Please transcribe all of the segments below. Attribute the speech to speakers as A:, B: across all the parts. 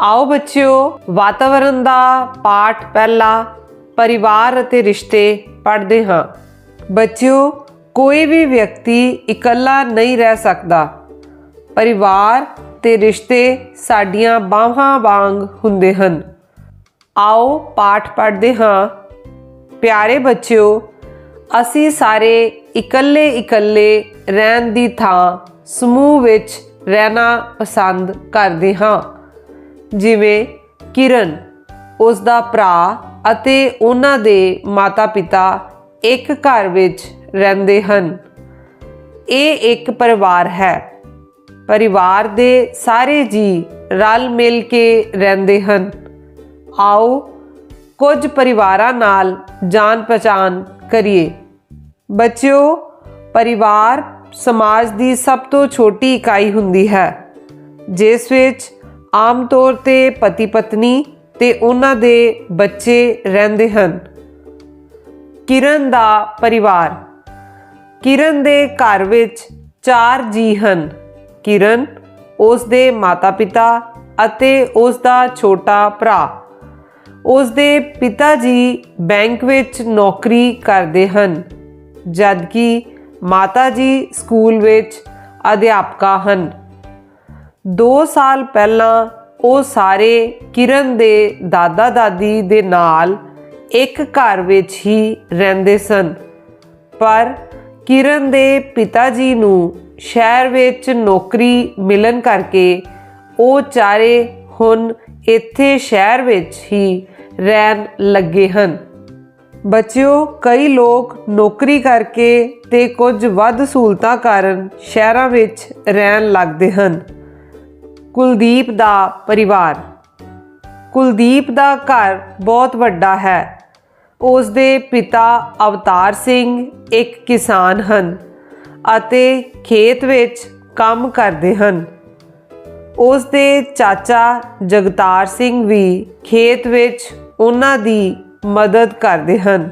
A: ਆਓ ਬੱਚਿਓ ਵਾਤਾਵਰਣ ਦਾ ਪਾਠ ਪਹਿਲਾ ਪਰਿਵਾਰ ਅਤੇ ਰਿਸ਼ਤੇ ਪੜ੍ਹਦੇ ਹਾਂ। ਬੱਚਿਓ, ਕੋਈ ਵੀ ਵਿਅਕਤੀ ਇਕੱਲਾ ਨਹੀਂ ਰਹਿ ਸਕਦਾ। ਪਰਿਵਾਰ ਤੇ ਰਿਸ਼ਤੇ ਸਾਡੀਆਂ ਬਾਹਾਂ ਵਾਂਗ ਹੁੰਦੇ ਹਨ। ਆਓ ਪਾਠ ਪੜ੍ਹਦੇ ਹਾਂ। ਪਿਆਰੇ ਬੱਚਿਓ, ਅਸੀਂ ਸਾਰੇ ਇਕੱਲੇ ਇਕੱਲੇ ਰਹਿਣ ਦੀ ਥਾਂ ਸਮੂਹ ਵਿੱਚ ਰਹਿਣਾ ਪਸੰਦ ਕਰਦੇ ਹਾਂ। ਜਿਵੇਂ ਕਿਰਨ ਉਸ ਦਾ ਭਰਾ ਅਤੇ ਉਹਨਾਂ ਦੇ ਮਾਤਾ-ਪਿਤਾ ਇੱਕ ਘਰ ਵਿੱਚ ਰਹਿੰਦੇ ਹਨ। ਇਹ ਇੱਕ ਪਰਿਵਾਰ ਹੈ। ਪਰਿਵਾਰ ਦੇ ਸਾਰੇ ਜੀ ਰਲ ਮਿਲ ਕੇ ਰਹਿੰਦੇ ਹਨ। ਆਓ ਕੁਝ ਪਰਿਵਾਰਾਂ ਨਾਲ ਜਾਣ ਪਛਾਣ ਕਰੀਏ। ਬੱਚਿਓ, ਪਰਿਵਾਰ ਸਮਾਜ ਦੀ ਸਭ ਤੋਂ ਛੋਟੀ ਇਕਾਈ ਹੁੰਦੀ ਹੈ, ਜਿਸ ਵਿੱਚ ਆਮ ਤੌਰ ਤੇ ਪਤੀ ਪਤਨੀ ਤੇ ਉਹਨਾਂ ਦੇ ਬੱਚੇ ਰਹਿੰਦੇ ਹਨ। ਕਿਰਨ ਦਾ ਪਰਿਵਾਰ। ਕਿਰਨ ਦੇ ਘਰ ਵਿੱਚ ਚਾਰ ਜੀ ਹਨ। ਕਿਰਨ, ਉਸ ਦੇ ਮਾਤਾ-ਪਿਤਾ ਅਤੇ ਉਸ ਦਾ ਛੋਟਾ ਭਰਾ। ਉਸ ਦੇ ਪਿਤਾ ਜੀ ਬੈਂਕ ਵਿੱਚ ਨੌਕਰੀ ਕਰਦੇ ਹਨ, ਜਦਕਿ ਮਾਤਾ ਜੀ ਸਕੂਲ ਵਿੱਚ ਅਧਿਆਪਕਾ ਹਨ। 2 ਸਾਲ ਪਹਿਲਾਂ ਉਹ ਸਾਰੇ ਕਿਰਨ ਦੇ ਦਾਦਾ ਦਾਦੀ ਦੇ ਨਾਲ ਇੱਕ ਘਰ ਵਿੱਚ ਹੀ ਰਹਿੰਦੇ ਸਨ। ਪਰ ਕਿਰਨ ਦੇ ਪਿਤਾ ਜੀ ਨੂੰ ਸ਼ਹਿਰ ਵਿੱਚ ਨੌਕਰੀ ਮਿਲਣ ਕਰਕੇ ਉਹ ਚਾਰੇ ਹੁਣ ਇੱਥੇ ਸ਼ਹਿਰ ਵਿੱਚ ਹੀ ਰਹਿਣ ਲੱਗੇ ਹਨ। ਬੱਚਿਓ, ਕਈ ਲੋਕ ਨੌਕਰੀ ਕਰਕੇ ਤੇ ਕੁਝ ਵੱਧ ਸਹੂਲਤਾਂ ਕਾਰਨ ਸ਼ਹਿਰਾਂ ਵਿੱਚ ਰਹਿਣ ਲੱਗਦੇ ਹਨ। ਕੁਲਦੀਪ ਦਾ ਪਰਿਵਾਰ। ਕੁਲਦੀਪ ਦਾ ਘਰ ਬਹੁਤ ਵੱਡਾ ਹੈ। ਉਸ ਦੇ ਪਿਤਾ ਅਵਤਾਰ ਸਿੰਘ ਇੱਕ ਕਿਸਾਨ ਹਨ ਅਤੇ ਖੇਤ ਵਿੱਚ ਕੰਮ ਕਰਦੇ ਹਨ। ਉਸ ਦੇ ਚਾਚਾ ਜਗਤਾਰ ਸਿੰਘ ਵੀ ਖੇਤ ਵਿੱਚ ਉਹਨਾਂ ਦੀ ਮਦਦ ਕਰਦੇ ਹਨ।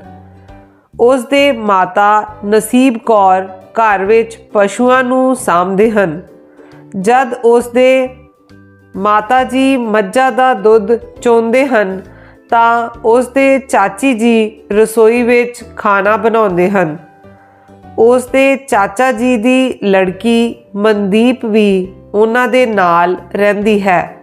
A: ਉਸ ਦੇ ਮਾਤਾ ਨਸੀਬ ਕੌਰ ਘਰ ਵਿੱਚ ਪਸ਼ੂਆਂ ਨੂੰ ਸਾਂਭਦੇ ਹਨ। ਜਦ ਉਸ ਦੇ ਮਾਤਾ ਜੀ ਮੱਝਾਂ ਦਾ ਦੁੱਧ ਚੋਂਦੇ ਹਨ, ਤਾਂ ਉਸ ਦੇ ਚਾਚੀ ਜੀ ਰਸੋਈ ਵਿੱਚ ਖਾਣਾ ਬਣਾਉਂਦੇ ਹਨ। ਉਸ ਦੇ ਚਾਚਾ ਜੀ ਦੀ ਲੜਕੀ ਮਨਦੀਪ ਵੀ ਉਹਨਾਂ ਦੇ ਨਾਲ ਰਹਿੰਦੀ ਹੈ।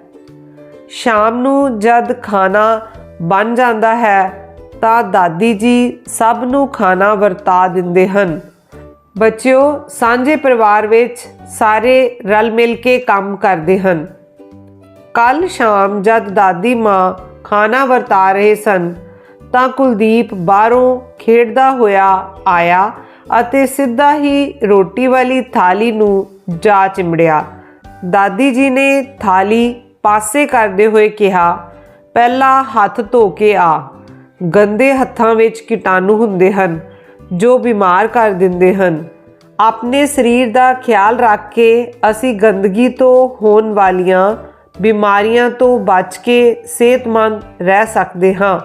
A: ਸ਼ਾਮ ਨੂੰ ਜਦ ਖਾਣਾ ਬਣ ਜਾਂਦਾ ਹੈ, ਤਾਂ ਦਾਦੀ ਜੀ ਸਭ ਨੂੰ ਖਾਣਾ ਵਰਤਾ ਦਿੰਦੇ ਹਨ। ਬੱਚਿਓ, ਸਾਂਝੇ ਪਰਿਵਾਰ ਵਿੱਚ ਸਾਰੇ ਰਲ ਮਿਲ ਕੇ ਕੰਮ ਕਰਦੇ ਹਨ। ਕੱਲ ਸ਼ਾਮ ਜਦ ਦਾਦੀ ਮਾਂ ਖਾਣਾ ਵਰਤਾ ਰਹੇ ਸਨ, ਤਾਂ ਕੁਲਦੀਪ ਬਾਹਰੋਂ ਖੇਡਦਾ ਹੋਇਆ ਆਇਆ ਅਤੇ ਸਿੱਧਾ ਹੀ ਰੋਟੀ ਵਾਲੀ ਥਾਲੀ ਨੂੰ ਜਾ ਚਿਮੜਿਆ ਦਾਦੀ ਜੀ ਨੇ ਥਾਲੀ ਪਾਸੇ ਕਰਦੇ ਹੋਏ ਕਿਹਾ, ਪਹਿਲਾਂ ਹੱਥ ਧੋ ਕੇ ਆ। ਗੰਦੇ ਹੱਥਾਂ ਵਿੱਚ ਕੀਟਾਣੂ ਹੁੰਦੇ ਹਨ, ਜੋ ਬਿਮਾਰ ਕਰ ਦਿੰਦੇ ਹਨ। ਆਪਣੇ ਸਰੀਰ ਦਾ ਖਿਆਲ ਰੱਖ ਕੇ ਅਸੀਂ ਗੰਦਗੀ ਤੋਂ ਹੋਣ ਵਾਲੀਆਂ ਬਿਮਾਰੀਆਂ ਤੋਂ ਬਚ ਕੇ ਸਿਹਤਮੰਦ ਰਹਿ ਸਕਦੇ ਹਾਂ।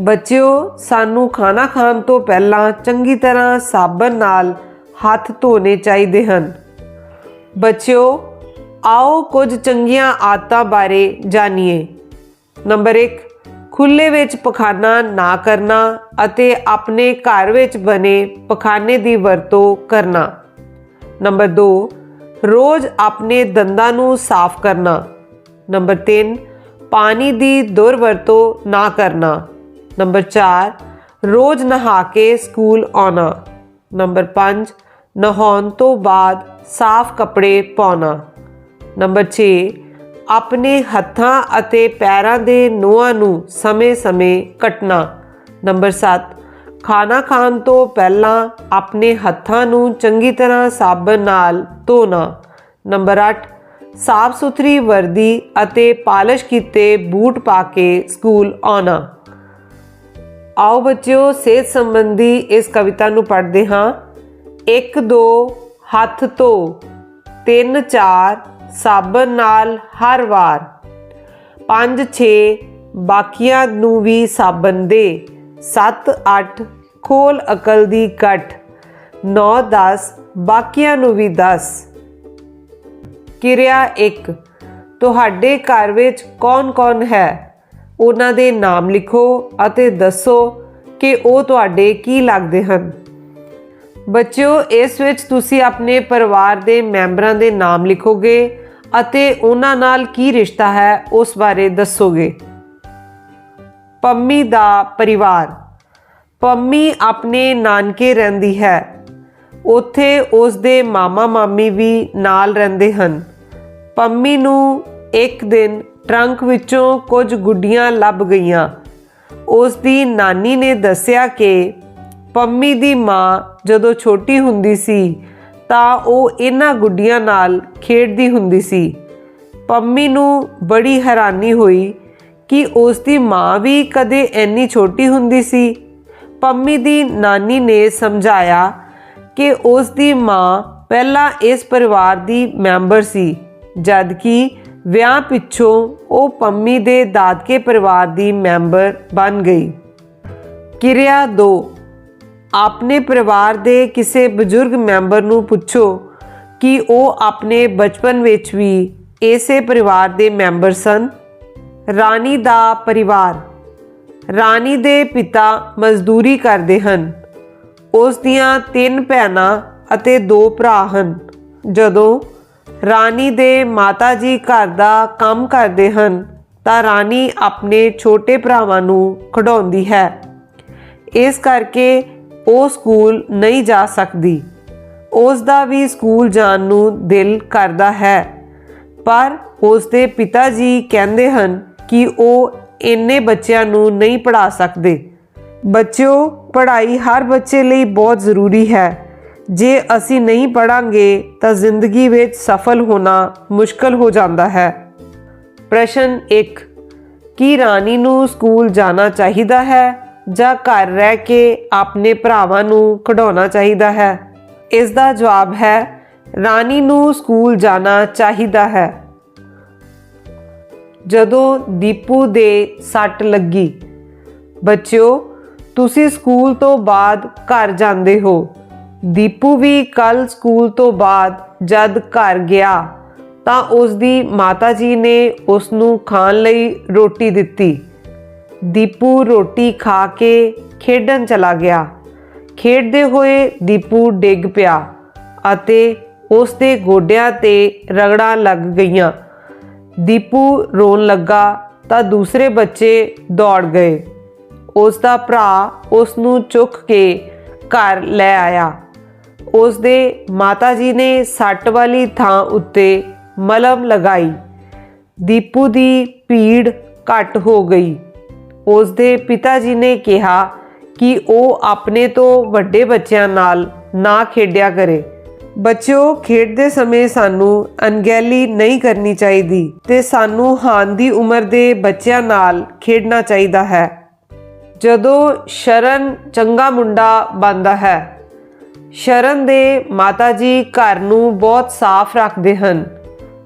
A: ਬੱਚਿਓ, ਸਾਨੂੰ ਖਾਣਾ ਖਾਣ ਤੋਂ ਪਹਿਲਾਂ ਚੰਗੀ ਤਰ੍ਹਾਂ ਸਾਬਣ ਨਾਲ ਹੱਥ ਧੋਣੇ ਚਾਹੀਦੇ ਹਨ। ਬੱਚਿਓ, ਆਓ ਕੁਝ ਚੰਗੀਆਂ ਆਦਤਾਂ ਬਾਰੇ ਜਾਣੀਏ ਨੰਬਰ 1 ਖੁੱਲੇ ਵਿੱਚ ਪਖਾਨਾ ਨਾ ਕਰਨਾ ਅਤੇ ਆਪਣੇ ਘਰ ਵਿੱਚ ਬਣੇ ਪਖਾਨੇ ਦੀ ਵਰਤੋਂ ਕਰਨਾ। ਨੰਬਰ 2 ਰੋਜ਼ ਆਪਣੇ ਦੰਦਾਂ ਨੂੰ ਸਾਫ਼ ਕਰਨਾ। ਨੰਬਰ 3 ਪਾਣੀ ਦੀ ਦੁਰਵਰਤੋਂ ਨਾ ਕਰਨਾ। ਨੰਬਰ 4 ਰੋਜ਼ ਨਹਾ ਕੇ ਸਕੂਲ ਆਉਣਾ। ਨੰਬਰ 5 ਨਹਾਉਣ ਤੋਂ ਬਾਅਦ ਸਾਫ਼ ਕੱਪੜੇ ਪਾਉਣਾ। ਨੰਬਰ 6 ਆਪਣੇ ਹੱਥਾਂ ਅਤੇ ਪੈਰਾਂ ਦੇ ਨੋਹਾਂ ਨੂੰ ਸਮੇਂ-ਸਮੇਂ ਕੱਟਣਾ। ਨੰਬਰ 7 ਖਾਣਾ ਖਾਣ ਤੋਂ ਪਹਿਲਾਂ ਆਪਣੇ ਹੱਥਾਂ ਨੂੰ ਚੰਗੀ ਤਰ੍ਹਾਂ ਸਾਬਣ ਨਾਲ ਧੋਣਾ। ਨੰਬਰ 8 ਸਾਫ਼ ਸੁਥਰੀ ਵਰਦੀ ਅਤੇ ਪਾਲਿਸ਼ ਕੀਤੇ ਬੂਟ ਪਾ ਕੇ ਸਕੂਲ ਆਉਣਾ। ਆਓ ਬੱਚਿਓ, ਸਿਹਤ ਸੰਬੰਧੀ ਇਸ ਕਵਿਤਾ ਨੂੰ ਪੜ੍ਹਦੇ ਹਾਂ। 1 2 ਹੱਥ ਧੋ। 3 4 ਸਾਬਣ ਨਾਲ ਹਰ ਵਾਰ। 5 6 ਬਾਕੀਆਂ ਨੂੰ ਵੀ ਸਾਬਣ ਦੇ। 7 8 ਖੋਲ ਅਕਲ ਦੀ ਕਟ। 9 10 ਬਾਕੀਆਂ ਨੂੰ ਵੀ 10 ਕਿਰਿਆ 1 ਤੁਹਾਡੇ ਘਰ ਵਿੱਚ ਕੌਣ-ਕੌਣ ਹੈ? ਉਹਨਾਂ ਦੇ ਨਾਮ ਲਿਖੋ ਅਤੇ ਦੱਸੋ ਕਿ ਉਹ ਤੁਹਾਡੇ ਕੀ ਲੱਗਦੇ ਹਨ। ਬੱਚਿਓ, ਇਸ ਵਿੱਚ ਤੁਸੀਂ ਆਪਣੇ ਪਰਿਵਾਰ ਦੇ ਮੈਂਬਰਾਂ ਦੇ ਨਾਮ ਲਿਖੋਗੇ ਅਤੇ ਉਹਨਾਂ ਨਾਲ ਕੀ ਰਿਸ਼ਤਾ ਹੈ, ਉਸ ਬਾਰੇ ਦੱਸੋਗੇ। ਪੰਮੀ ਦਾ ਪਰਿਵਾਰ। ਪੰਮੀ ਆਪਣੇ ਨਾਨਕੇ ਰਹਿੰਦੀ ਹੈ। ਉੱਥੇ ਉਸ ਦੇ ਮਾਮਾ ਮਾਮੀ ਵੀ ਨਾਲ ਰਹਿੰਦੇ ਹਨ। ਪੰਮੀ ਨੂੰ ਇੱਕ ਦਿਨ ਟਰੰਕ ਵਿੱਚੋਂ ਕੁਝ ਗੁੱਡੀਆਂ ਲੱਭ ਗਈਆਂ। ਉਸ ਦੀ ਨਾਨੀ ਨੇ ਦੱਸਿਆ ਕਿ ਪੰਮੀ ਦੀ ਮਾਂ ਜਦੋਂ ਛੋਟੀ ਹੁੰਦੀ ਸੀ, ਤਾਂ ਉਹ ਇਹਨਾਂ ਗੁੱਡੀਆਂ ਨਾਲ ਖੇਡਦੀ ਹੁੰਦੀ ਸੀ। ਪੰਮੀ ਨੂੰ ਬੜੀ ਹੈਰਾਨੀ ਹੋਈ ਕਿ ਉਸ ਦੀ ਮਾਂ ਵੀ ਕਦੇ ਇੰਨੀ ਛੋਟੀ ਹੁੰਦੀ ਸੀ। ਪੰਮੀ ਦੀ ਨਾਨੀ ਨੇ ਸਮਝਾਇਆ ਕਿ ਉਸ ਦੀ ਮਾਂ ਪਹਿਲਾਂ ਇਸ ਪਰਿਵਾਰ ਦੀ ਮੈਂਬਰ ਸੀ ਜਦ ਕਿ ਵਿਆਹ ਪਿੱਛੋਂ ਉਹ ਪੰਮੀ ਦੇ ਦਾਦਕੇ ਪਰਿਵਾਰ ਦੀ ਮੈਂਬਰ ਬਣ ਗਈ। ਕਿਰਿਆ 2 ਆਪਣੇ ਪਰਿਵਾਰ ਦੇ ਕਿਸੇ ਬਜ਼ੁਰਗ ਮੈਂਬਰ ਨੂੰ ਪੁੱਛੋ ਕਿ ਉਹ ਆਪਣੇ ਬਚਪਨ ਵਿੱਚ ਵੀ ਇਸੇ ਪਰਿਵਾਰ ਦੇ ਮੈਂਬਰ ਸਨ। ਰਾਣੀ ਦਾ ਪਰਿਵਾਰ, ਰਾਣੀ ਦੇ ਪਿਤਾ ਮਜ਼ਦੂਰੀ ਕਰਦੇ ਹਨ। ਉਸ ਦੀਆਂ ਤਿੰਨ ਭੈਣਾਂ ਅਤੇ ਦੋ ਭਰਾ ਹਨ। ਜਦੋਂ ਰਾਣੀ ਦੇ ਮਾਤਾ ਜੀ ਘਰ ਦਾ ਕੰਮ ਕਰਦੇ ਹਨ, ਤਾਂ ਰਾਣੀ ਆਪਣੇ ਛੋਟੇ ਭਰਾਵਾਂ ਨੂੰ ਖਿਡਾਉਂਦੀ ਹੈ। ਇਸ ਕਰਕੇ ਉਹ ਸਕੂਲ ਨਹੀਂ ਜਾ ਸਕਦੀ। ਉਸ ਦਾ ਵੀ ਸਕੂਲ ਜਾਣ ਨੂੰ ਦਿਲ ਕਰਦਾ ਹੈ। ਪਰ ਉਸ ਦੇ ਪਿਤਾ ਜੀ ਕਹਿੰਦੇ ਹਨ ਕਿ ਉਹ ਇੰਨੇ ਬੱਚਿਆਂ ਨੂੰ ਨਹੀਂ ਪੜਾ ਸਕਦੇ। ਬੱਚਿਓ, ਪੜ੍ਹਾਈ ਹਰ ਬੱਚੇ ਲਈ ਬਹੁਤ ਜ਼ਰੂਰੀ ਹੈ। ਜੇ ਅਸੀਂ ਨਹੀਂ ਪੜਾਂਗੇ ਤਾਂ ਜ਼ਿੰਦਗੀ ਵਿੱਚ ਸਫਲ ਹੋਣਾ ਮੁਸ਼ਕਲ ਹੋ ਜਾਂਦਾ ਹੈ। ਪ੍ਰਸ਼ਨ 1 ਕੀ ਰਾਣੀ ਨੂੰ ਸਕੂਲ ਜਾਣਾ ਚਾਹੀਦਾ ਹੈ ਜਾਂ ਘਰ ਰਹਿ ਕੇ ਆਪਣੇ ਭਰਾਵਾਂ ਨੂੰ ਖਿਡਾਉਣਾ ਚਾਹੀਦਾ ਹੈ? ਇਸ ਦਾ ਜਵਾਬ ਹੈ, ਰਾਣੀ ਨੂੰ ਸਕੂਲ ਜਾਣਾ ਚਾਹੀਦਾ ਹੈ। ਜਦੋਂ ਦੀਪੂ ਦੇ ਸੱਟ ਲੱਗੀ, ਬੱਚਿਓ ਤੁਸੀਂ ਸਕੂਲ ਤੋਂ ਬਾਅਦ ਘਰ ਜਾਂਦੇ ਹੋ। ਦੀਪੂ ਵੀ ਕੱਲ ਸਕੂਲ ਤੋਂ ਬਾਅਦ ਜਦ ਘਰ ਗਿਆ, ਤਾਂ ਉਸ ਦੀ ਮਾਤਾ ਜੀ ਨੇ ਉਸ ਨੂੰ ਖਾਣ ਲਈ ਰੋਟੀ ਦਿੱਤੀ। ਦੀਪੂ ਰੋਟੀ ਖਾ ਕੇ ਖੇਡਣ ਚਲਾ ਗਿਆ। ਖੇਡਦੇ ਹੋਏ ਦੀਪੂ ਡਿੱਗ ਪਿਆ ਅਤੇ ਉਸ ਦੇ ਗੋਡਿਆਂ ਤੇ ਰਗੜਾਂ ਲੱਗ ਗਈਆਂ। ਦੀਪੂ ਰੋਣ ਲੱਗਾ ਤਾਂ ਦੂਸਰੇ ਬੱਚੇ ਦੌੜ ਗਏ। ਉਸ ਦਾ ਭਰਾ ਉਸ ਨੂੰ ਚੁੱਕ ਕੇ ਘਰ ਲੈ ਆਇਆ। ਉਸ ਦੇ ਮਾਤਾ ਜੀ ਨੇ ਸੱਟ ਵਾਲੀ ਥਾਂ ਉੱਤੇ ਮਲਮ ਲਗਾਈ। ਦੀਪੂ ਦੀ ਪੀੜ ਘਟ ਹੋ ਗਈ। ਉਸ ਦੇ ਪਿਤਾ ਜੀ ਨੇ ਕਿਹਾ ਕਿ ਉਹ ਆਪਣੇ ਤੋਂ ਵੱਡੇ ਬੱਚਿਆਂ ਨਾਲ ਨਾ ਖੇਡਿਆ ਕਰੇ। ਬੱਚਿਓ, ਖੇਡਦੇ ਸਮੇਂ ਸਾਨੂੰ ਅਣਗਹਿਲੀ ਨਹੀਂ ਕਰਨੀ ਚਾਹੀਦੀ ਤੇ ਸਾਨੂੰ ਹਾਨ ਦੀ ਉਮਰ ਦੇ ਬੱਚਿਆਂ ਨਾਲ ਖੇਡਣਾ ਚਾਹੀਦਾ ਹੈ। ਜਦੋਂ ਸ਼ਰਨ ਚੰਗਾ ਮੁੰਡਾ ਬਣਦਾ ਹੈ, ਸ਼ਰਨ ਦੇ ਮਾਤਾ ਜੀ ਘਰ ਨੂੰ ਬਹੁਤ ਸਾਫ਼ ਰੱਖਦੇ ਹਨ।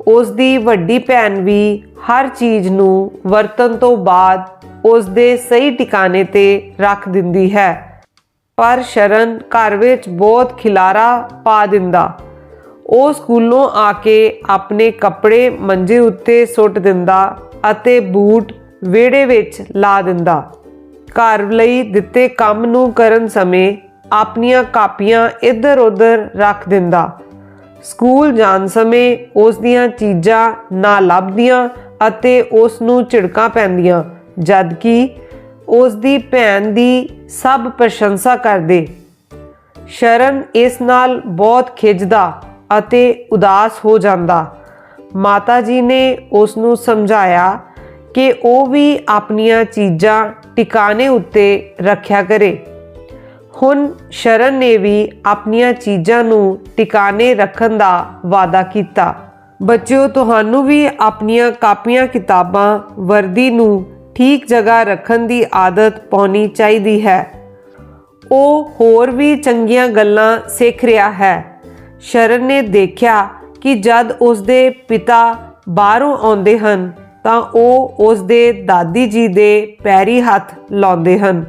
A: ਉਸ ਦੀ ਵੱਡੀ ਭੈਣ ਵੀ ਹਰ ਚੀਜ਼ ਨੂੰ ਵਰਤਨ ਤੋਂ ਬਾਅਦ ਉਸ ਦੇ ਸਹੀ ਟਿਕਾਣੇ ਤੇ ਰੱਖ ਦਿੰਦੀ ਹੈ। ਪਰ ਸ਼ਰਨ ਘਰ ਵਿੱਚ ਬਹੁਤ ਖਿਲਾਰਾ ਪਾ ਦਿੰਦਾ। ਉਹ ਸਕੂਲੋਂ ਆ ਕੇ ਆਪਣੇ ਕੱਪੜੇ ਮੰਜੇ ਉੱਤੇ ਸੁੱਟ ਦਿੰਦਾ ਅਤੇ ਬੂਟ ਵਿਹੜੇ ਵਿੱਚ ਲਾ ਦਿੰਦਾ। ਘਰ ਲਈ ਦਿੱਤੇ ਕੰਮ ਨੂੰ ਕਰਨ ਸਮੇਂ ਆਪਣੀਆਂ ਕਾਪੀਆਂ ਇੱਧਰ-ਉੱਧਰ ਰੱਖ ਦਿੰਦਾ। ਸਕੂਲ ਜਾਣ ਸਮੇਂ ਉਸ ਦੀਆਂ ਚੀਜ਼ਾਂ ਨਾ ਲੱਭਦੀਆਂ ਅਤੇ ਉਸ ਨੂੰ ਝਿੜਕਾਂ ਪੈਂਦੀਆਂ ਜਦ ਕਿ ਉਸ ਦੀ ਭੈਣ ਦੀ ਸਭ ਪ੍ਰਸ਼ੰਸਾ ਕਰਦੇ। ਸ਼ਰਨ ਇਸ ਨਾਲ ਬਹੁਤ ਖਿੱਚਦਾ ਅਤੇ ਉਦਾਸ ਹੋ ਜਾਂਦਾ। ਮਾਤਾ ਜੀ ਨੇ ਉਸ ਨੂੰ ਸਮਝਾਇਆ ਕਿ ਉਹ ਵੀ ਆਪਣੀਆਂ ਚੀਜ਼ਾਂ ਟਿਕਾਣੇ ਉੱਤੇ ਰੱਖਿਆ ਕਰੇ। ਹੁਣ ਸ਼ਰਨ ਨੇ ਵੀ ਆਪਣੀਆਂ ਚੀਜ਼ਾਂ ਨੂੰ ਟਿਕਾਣੇ ਰੱਖਣ ਦਾ ਵਾਅਦਾ ਕੀਤਾ। ਬੱਚਿਓ, ਤੁਹਾਨੂੰ ਵੀ ਆਪਣੀਆਂ ਕਾਪੀਆਂ, ਕਿਤਾਬਾਂ ਵਰਦੀ ਨੂੰ ਠੀਕ ਜਗ੍ਹਾ ਰੱਖਣ ਦੀ ਆਦਤ ਪਾਉਣੀ ਚਾਹੀਦੀ ਹੈ। ਉਹ ਹੋਰ ਵੀ ਚੰਗੀਆਂ ਗੱਲਾਂ ਸਿੱਖ ਰਿਹਾ ਹੈ। ਸ਼ਰਨ ਨੇ ਦੇਖਿਆ ਕਿ ਜਦ ਉਸ ਦੇ ਪਿਤਾ ਬਾਹਰੋਂ ਆਉਂਦੇ ਹਨ ਤਾਂ ਉਹ ਉਸ ਦੇ ਦਾਦੀ ਜੀ ਦੇ ਪੈਰੀ ਹੱਥ ਲਾਉਂਦੇ ਹਨ।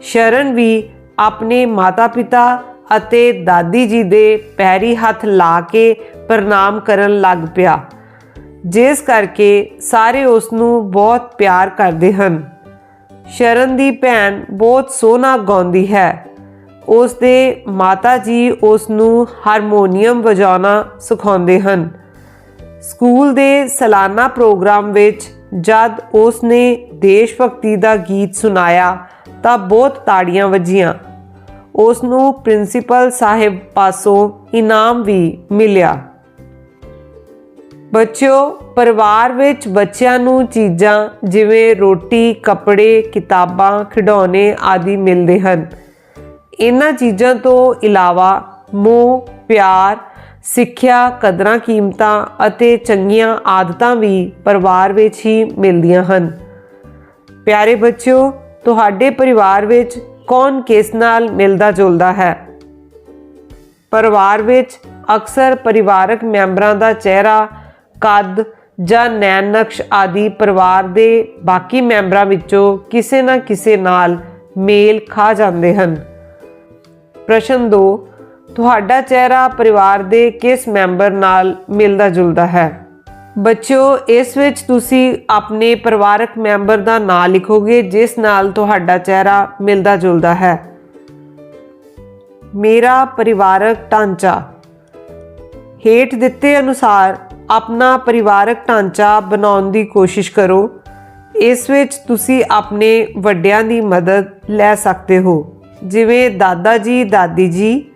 A: ਸ਼ਰਨ ਵੀ ਆਪਣੇ ਮਾਤਾ-ਪਿਤਾ ਅਤੇ ਦਾਦੀ ਜੀ ਦੇ ਪੈਰੀ ਹੱਥ ਲਾ ਕੇ ਪ੍ਰਣਾਮ ਕਰਨ ਲੱਗ ਪਿਆ, ਜਿਸ ਕਰਕੇ ਸਾਰੇ ਉਸ ਨੂੰ ਬਹੁਤ ਪਿਆਰ ਕਰਦੇ ਹਨ। ਸ਼ਰਨ ਦੀ ਭੈਣ ਬਹੁਤ ਸੋਹਣਾ ਗਾਉਂਦੀ ਹੈ। ਉਸ ਦੇ ਮਾਤਾ ਜੀ ਉਸ ਨੂੰ ਹਾਰਮੋਨੀਅਮ ਵਜਾਉਣਾ ਸਿਖਾਉਂਦੇ ਹਨ। ਸਕੂਲ ਦੇ ਸਾਲਾਨਾ ਪ੍ਰੋਗਰਾਮ ਵਿੱਚ ਜਦ ਉਸ ਨੇ ਦੇਸ਼ ਭਗਤੀ ਦਾ ਗੀਤ ਸੁਣਾਇਆ ਤਾਂ ਬਹੁਤ ਤਾੜੀਆਂ ਵੱਜੀਆਂ। ਉਸ ਨੂੰ ਪ੍ਰਿੰਸੀਪਲ ਸਾਹਿਬ ਪਾਸੋਂ ਇਨਾਮ ਵੀ ਮਿਲਿਆ। ਬੱਚਿਓ, ਪਰਿਵਾਰ ਵਿੱਚ ਬੱਚਿਆਂ ਨੂੰ ਚੀਜ਼ਾਂ ਜਿਵੇਂ ਰੋਟੀ, ਕੱਪੜੇ, ਕਿਤਾਬਾਂ, ਖਿਡੌਣੇ ਆਦਿ ਮਿਲਦੇ ਹਨ। ਇਹਨਾਂ ਚੀਜ਼ਾਂ ਤੋਂ ਇਲਾਵਾ ਮੋਹ, ਪਿਆਰ ਸਿੱਖਿਆ, ਕਦਰਾਂ ਕੀਮਤਾਂ ਅਤੇ ਚੰਗੀਆਂ ਆਦਤਾਂ ਵੀ ਪਰਿਵਾਰ ਵਿੱਚ ਹੀ ਮਿਲਦੀਆਂ ਹਨ। ਪਿਆਰੇ ਬੱਚਿਓ, ਤੁਹਾਡੇ ਪਰਿਵਾਰ ਵਿੱਚ ਕੌਣ ਕਿਸ ਨਾਲ ਮਿਲਦਾ ਜੁਲਦਾ ਹੈ? ਪਰਿਵਾਰ ਵਿੱਚ ਅਕਸਰ ਪਰਿਵਾਰਕ ਮੈਂਬਰਾਂ ਦਾ ਚਿਹਰਾ, ਕੱਦ ਜਾਂ ਨੈਣ ਨਕਸ਼ ਆਦਿ ਪਰਿਵਾਰ ਦੇ ਬਾਕੀ ਮੈਂਬਰਾਂ ਵਿੱਚੋਂ ਕਿਸੇ ਨਾ ਕਿਸੇ ਨਾਲ ਮੇਲ ਖਾ ਜਾਂਦੇ ਹਨ। ਪ੍ਰਸ਼ਨ 2 ਤੁਹਾਡਾ ਚਿਹਰਾ ਪਰਿਵਾਰ ਦੇ ਕਿਸ ਮੈਂਬਰ ਨਾਲ ਮਿਲਦਾ ਜੁਲਦਾ ਹੈ? ਬੱਚਿਓ, ਇਸ ਵਿੱਚ ਤੁਸੀਂ ਆਪਣੇ ਪਰਿਵਾਰਕ ਮੈਂਬਰ ਦਾ ਨਾਮ ਲਿਖੋਗੇ, ਜਿਸ ਨਾਲ ਤੁਹਾਡਾ ਚਿਹਰਾ ਮਿਲਦਾ ਜੁਲਦਾ ਹੈ। ਮੇਰਾ ਪਰਿਵਾਰਕ ਢਾਂਚਾ। ਹੇਠ ਦਿੱਤੇ ਅਨੁਸਾਰ ਆਪਣਾ ਪਰਿਵਾਰਕ ਢਾਂਚਾ ਬਣਾਉਣ ਦੀ ਕੋਸ਼ਿਸ਼ ਕਰੋ। ਇਸ ਵਿੱਚ ਤੁਸੀਂ ਆਪਣੇ ਵੱਡਿਆਂ ਦੀ ਮਦਦ ਲੈ ਸਕਦੇ ਹੋ। ਜਿਵੇਂ ਦਾਦਾ ਜੀ, ਦਾਦੀ ਜੀ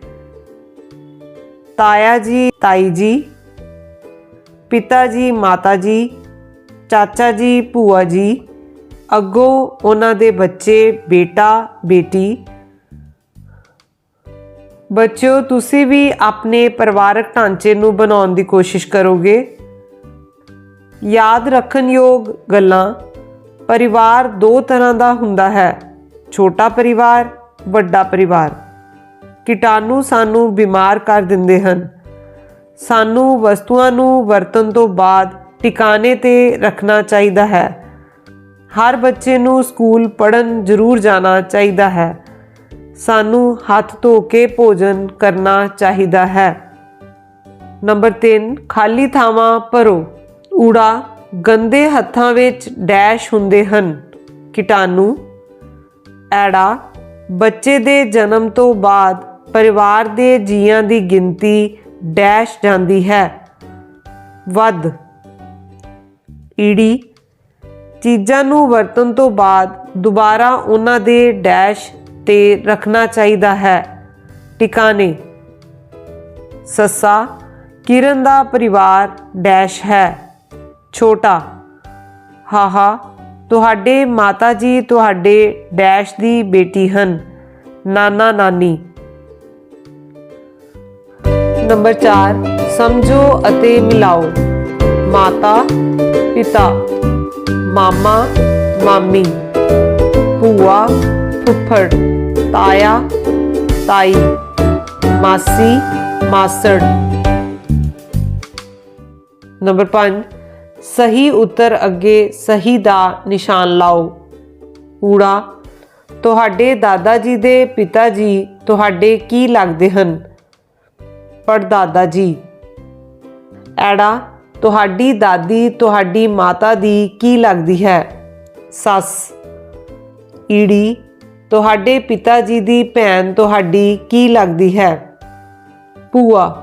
A: ਤਾਇਆ ਜੀ, ਤਾਈ ਜੀ, ਪਿਤਾ ਜੀ, ਮਾਤਾ ਜੀ, ਚਾਚਾ ਜੀ, ਭੂਆ ਜੀ, ਅੱਗੋਂ ਉਹਨਾਂ ਦੇ ਬੱਚੇ, ਬੇਟਾ, ਬੇਟੀ। ਬੱਚਿਓ, ਤੁਸੀਂ ਵੀ ਆਪਣੇ ਪਰਿਵਾਰਕ ਢਾਂਚੇ ਨੂੰ ਬਣਾਉਣ ਦੀ ਕੋਸ਼ਿਸ਼ ਕਰੋਗੇ। ਯਾਦ ਰੱਖਣ ਯੋਗ ਗੱਲਾਂ। ਪਰਿਵਾਰ ਦੋ ਤਰ੍ਹਾਂ ਦਾ ਹੁੰਦਾ ਹੈ। ਛੋਟਾ ਪਰਿਵਾਰ, ਵੱਡਾ ਪਰਿਵਾਰ। ਕੀਟਾਣੂ ਸਾਨੂੰ ਬਿਮਾਰ ਕਰ ਦਿੰਦੇ ਹਨ। ਸਾਨੂੰ ਵਸਤੂਆਂ ਨੂੰ ਵਰਤਣ ਤੋਂ ਬਾਅਦ ਟਿਕਾਣੇ ਤੇ ਰੱਖਣਾ ਚਾਹੀਦਾ ਹੈ। ਹਰ ਬੱਚੇ ਨੂੰ ਸਕੂਲ ਪੜਨ ਜ਼ਰੂਰ ਜਾਣਾ ਚਾਹੀਦਾ ਹੈ। ਸਾਨੂੰ ਹੱਥ ਧੋ ਕੇ ਭੋਜਨ ਕਰਨਾ ਚਾਹੀਦਾ ਹੈ। ਨੰਬਰ 3 ਖਾਲੀ ਥਾਵਾਂ ਭਰੋ। ਊੜਾ ਗੰਦੇ ਹੱਥਾਂ ਵਿੱਚ ਡੈਸ਼ ਹੁੰਦੇ ਹਨ। ਕੀਟਾਣੂ। ਐੜਾ ਬੱਚੇ ਦੇ ਜਨਮ ਤੋਂ ਬਾਅਦ ਪਰਿਵਾਰ ਦੇ ਜੀਆਂ ਦੀ ਗਿਣਤੀ ਡੈਸ਼ ਜਾਂਦੀ ਹੈ। ਵੱਧ। ਈੜੀ। ਚੀਜ਼ਾਂ ਨੂੰ ਵਰਤਣ ਤੋਂ ਬਾਅਦ ਦੁਬਾਰਾ ਉਹਨਾਂ ਦੇ ਡੈਸ਼ ਤੇ ਰੱਖਣਾ ਚਾਹੀਦਾ ਹੈ। ਟਿਕਾਣੇ। ਸੱਸਾ, ਕਿਰਨ ਦਾ ਪਰਿਵਾਰ ਡੈਸ਼ ਹੈ। ਛੋਟਾ। ਹਾਹਾ, ਤੁਹਾਡੇ ਮਾਤਾ ਜੀ ਤੁਹਾਡੇ ਡੈਸ਼ ਦੀ ਬੇਟੀ ਹਨ। ਨਾਨਾ ਨਾਨੀ ਨੰਬਰ 4 ਸਮਝੋ ਅਤੇ ਮਿਲਾਓ। ਮਾਤਾ, ਪਿਤਾ, ਮਾਮਾ, ਮਾਮੀ, ਭੂਆ, ਫੁੱਫੜ, ਤਾਇਆ, ਤਾਈ, ਮਾਸੀ, ਮਾਸੜ। ਨੰਬਰ 5 ਸਹੀ ਉੱਤਰ ਅੱਗੇ ਸਹੀ ਦਾ ਨਿਸ਼ਾਨ ਲਾਓ। ਊੜਾ, ਤੁਹਾਡੇ ਦਾਦਾ ਜੀ ਦੇ ਪਿਤਾ ਜੀ ਤੁਹਾਡੇ ਕੀ ਲੱਗਦੇ ਹਨ? ਪੜਦਾਦਾ ਜੀ। ਐੜਾ, ਤੁਹਾਡੀ ਦਾਦੀ, ਤੁਹਾਡੀ ਮਾਤਾ ਦੀ ਕੀ ਲੱਗਦੀ ਹੈ? ਸੱਸ। ਈੜੀ, ਤੁਹਾਡੇ ਪਿਤਾ ਜੀ ਦੀ ਭੈਣ ਤੁਹਾਡੀ ਕੀ ਲੱਗਦੀ ਹੈ? ਭੂਆ।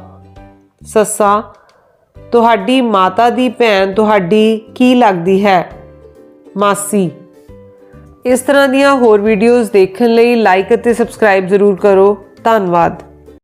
A: ਸੱਸਾ, ਤੁਹਾਡੀ ਮਾਤਾ ਦੀ ਭੈਣ ਤੁਹਾਡੀ ਕੀ ਲੱਗਦੀ ਹੈ? ਮਾਸੀ। ਇਸ ਤਰ੍ਹਾਂ ਦੀਆਂ ਹੋਰ ਵੀਡੀਓਜ਼ ਦੇਖਣ ਲਈ ਲਾਈਕ ਅਤੇ ਸਬਸਕ੍ਰਾਈਬ ਜ਼ਰੂਰ ਕਰੋ। ਧੰਨਵਾਦ।